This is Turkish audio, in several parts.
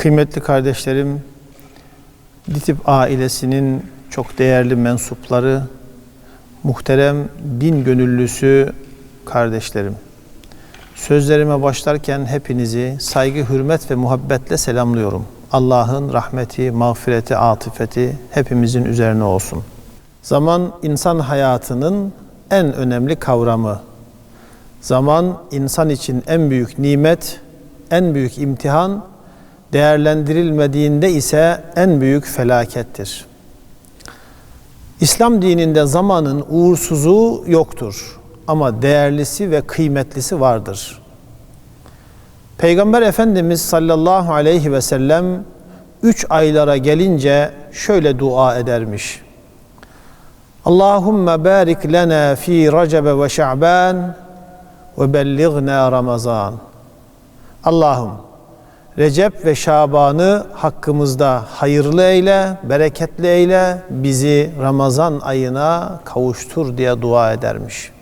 Kıymetli kardeşlerim, Ditip ailesinin çok değerli mensupları, muhterem din gönüllüsü kardeşlerim. Sözlerime başlarken hepinizi saygı, hürmet ve muhabbetle selamlıyorum. Allah'ın rahmeti, mağfireti, atifeti hepimizin üzerine olsun. Zaman insan hayatının en önemli kavramı. Zaman insan için en büyük nimet, en büyük imtihan, değerlendirilmediğinde ise en büyük felakettir. İslam dininde zamanın uğursuzu yoktur ama değerlisi ve kıymetlisi vardır. Peygamber Efendimiz sallallahu aleyhi ve sellem üç aylara gelince şöyle dua edermiş. Allahümme barik lena fi Recebe ve Şa'ban ve bellighna Ramazan. Allah'ım Recep ve Şaban'ı hakkımızda hayırlı eyle, bereketli eyle, bizi Ramazan ayına kavuştur diye dua edermiş.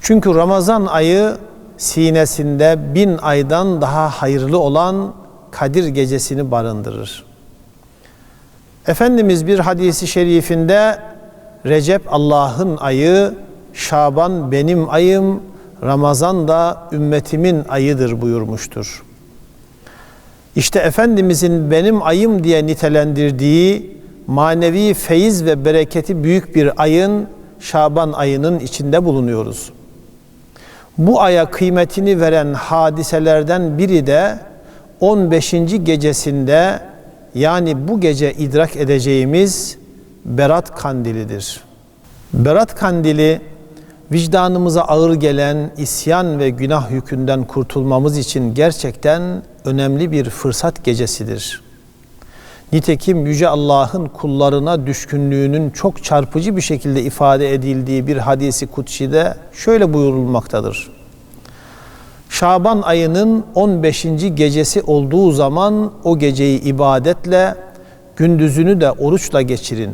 Çünkü Ramazan ayı sinesinde bin aydan daha hayırlı olan Kadir gecesini barındırır. Efendimiz bir hadisi şerifinde Recep Allah'ın ayı, Şaban benim ayım, Ramazan da ümmetimin ayıdır buyurmuştur. İşte Efendimizin benim ayım diye nitelendirdiği manevi feyiz ve bereketi büyük bir ayın Şaban ayının içinde bulunuyoruz. Bu aya kıymetini veren hadiselerden biri de 15. gecesinde yani bu gece idrak edeceğimiz Berat Kandilidir. Berat Kandili vicdanımıza ağır gelen isyan ve günah yükünden kurtulmamız için gerçekten önemli bir fırsat gecesidir. Nitekim Yüce Allah'ın kullarına düşkünlüğünün çok çarpıcı bir şekilde ifade edildiği bir hadisi kutside şöyle buyurulmaktadır. Şaban ayının 15. gecesi olduğu zaman o geceyi ibadetle, gündüzünü de oruçla geçirin.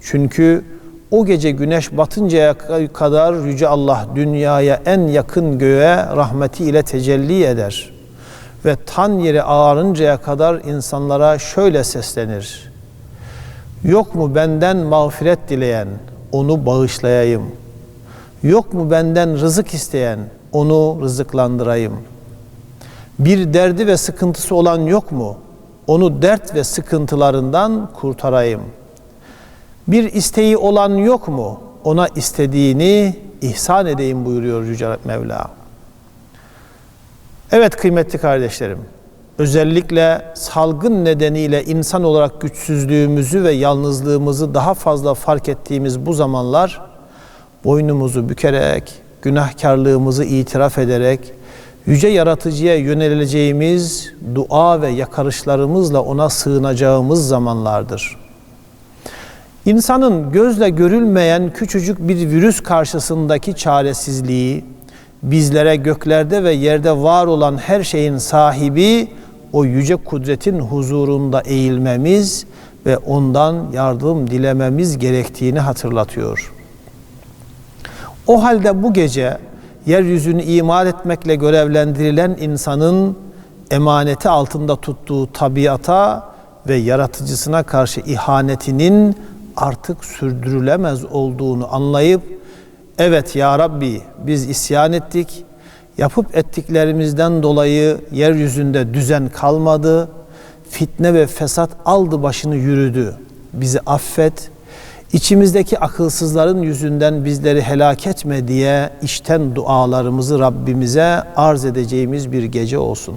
Çünkü o gece güneş batıncaya kadar Yüce Allah dünyaya en yakın göğe rahmeti ile tecelli eder. Ve tan yeri ağarıncaya kadar insanlara şöyle seslenir. Yok mu benden mağfiret dileyen, onu bağışlayayım. Yok mu benden rızık isteyen, onu rızıklandırayım. Bir derdi ve sıkıntısı olan yok mu? Onu dert ve sıkıntılarından kurtarayım.'' Bir isteği olan yok mu? Ona istediğini ihsan edeyim buyuruyor Yüce Mevla. Evet kıymetli kardeşlerim, özellikle salgın nedeniyle insan olarak güçsüzlüğümüzü ve yalnızlığımızı daha fazla fark ettiğimiz bu zamanlar boynumuzu bükerek, günahkarlığımızı itiraf ederek, yüce yaratıcıya yöneleceğimiz dua ve yakarışlarımızla ona sığınacağımız zamanlardır.'' İnsanın gözle görülmeyen küçücük bir virüs karşısındaki çaresizliği, bizlere göklerde ve yerde var olan her şeyin sahibi o yüce kudretin huzurunda eğilmemiz ve ondan yardım dilememiz gerektiğini hatırlatıyor. O halde bu gece yeryüzünü imar etmekle görevlendirilen insanın emaneti altında tuttuğu tabiata ve yaratıcısına karşı ihanetinin artık sürdürülemez olduğunu anlayıp evet ya Rabbi biz isyan ettik. Yapıp ettiklerimizden dolayı yeryüzünde düzen kalmadı. Fitne ve fesat aldı başını yürüdü. Bizi affet. İçimizdeki akılsızların yüzünden bizleri helak etme diye işten dualarımızı Rabbimize arz edeceğimiz bir gece olsun.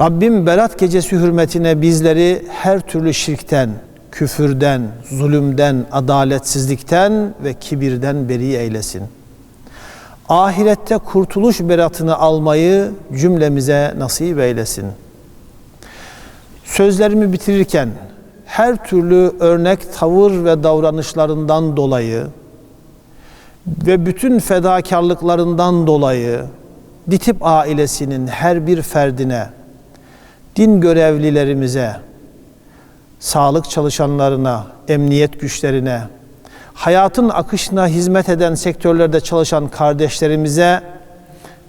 Rabbim Berat gecesi hürmetine bizleri her türlü şirkten, küfürden, zulümden, adaletsizlikten ve kibirden beri eylesin. Ahirette kurtuluş beratını almayı cümlemize nasip eylesin. Sözlerimi bitirirken her türlü örnek tavır ve davranışlarından dolayı ve bütün fedakarlıklarından dolayı Ditip ailesinin her bir ferdine, din görevlilerimize, sağlık çalışanlarına, emniyet güçlerine, hayatın akışına hizmet eden sektörlerde çalışan kardeşlerimize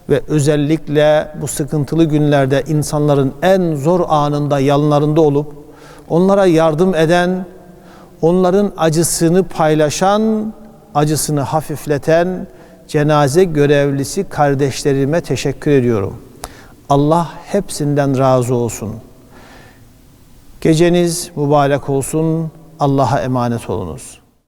ve özellikle bu sıkıntılı günlerde insanların en zor anında yanlarında olup onlara yardım eden, onların acısını paylaşan, acısını hafifleten cenaze görevlisi kardeşlerime teşekkür ediyorum. Allah hepsinden razı olsun. Geceniz mübarek olsun. Allah'a emanet olunuz.